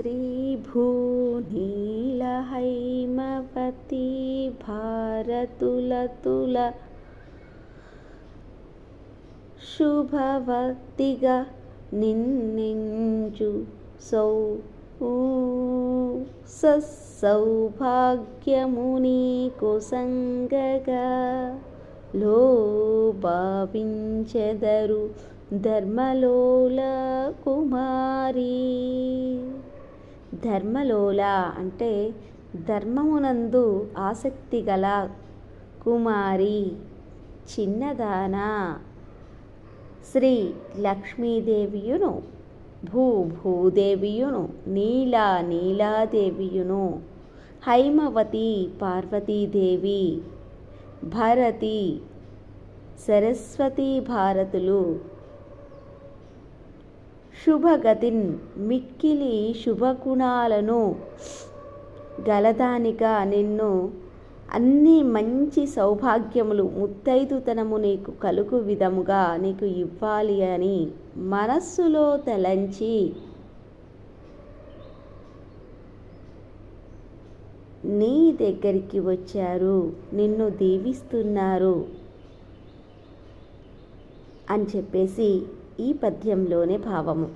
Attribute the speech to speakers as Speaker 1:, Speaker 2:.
Speaker 1: శ్రీభూనీలహైమవతి భారతులతుల శుభవతిగా నిన్నించు సౌ సౌభాగ్యముని కోసంగగా లో భావించెదరు ధర్మలోల కుమారి. ధర్మలోల అంటే ధర్మమునందు ఆసక్తి గల కుమారి చిన్నదాన. శ్రీ లక్ష్మీదేవియును భూ భూదేవియును నీలా నీలాదేవియును హైమవతి పార్వతీదేవి భారతి సరస్వతీ భారతులు శుభగతిన్ మిక్కిలి శుభగుణాలను గలదానిగా నిన్ను అన్ని మంచి సౌభాగ్యములు ముత్తైదుతనము నీకు కలుగు విధముగా నీకు ఇవ్వాలి అని మనస్సులో తలంచి నీ దగ్గరికి వచ్చారు నిన్ను దీవిస్తున్నారు అని చెప్పేసి ఈ పద్యంలోనే భావము.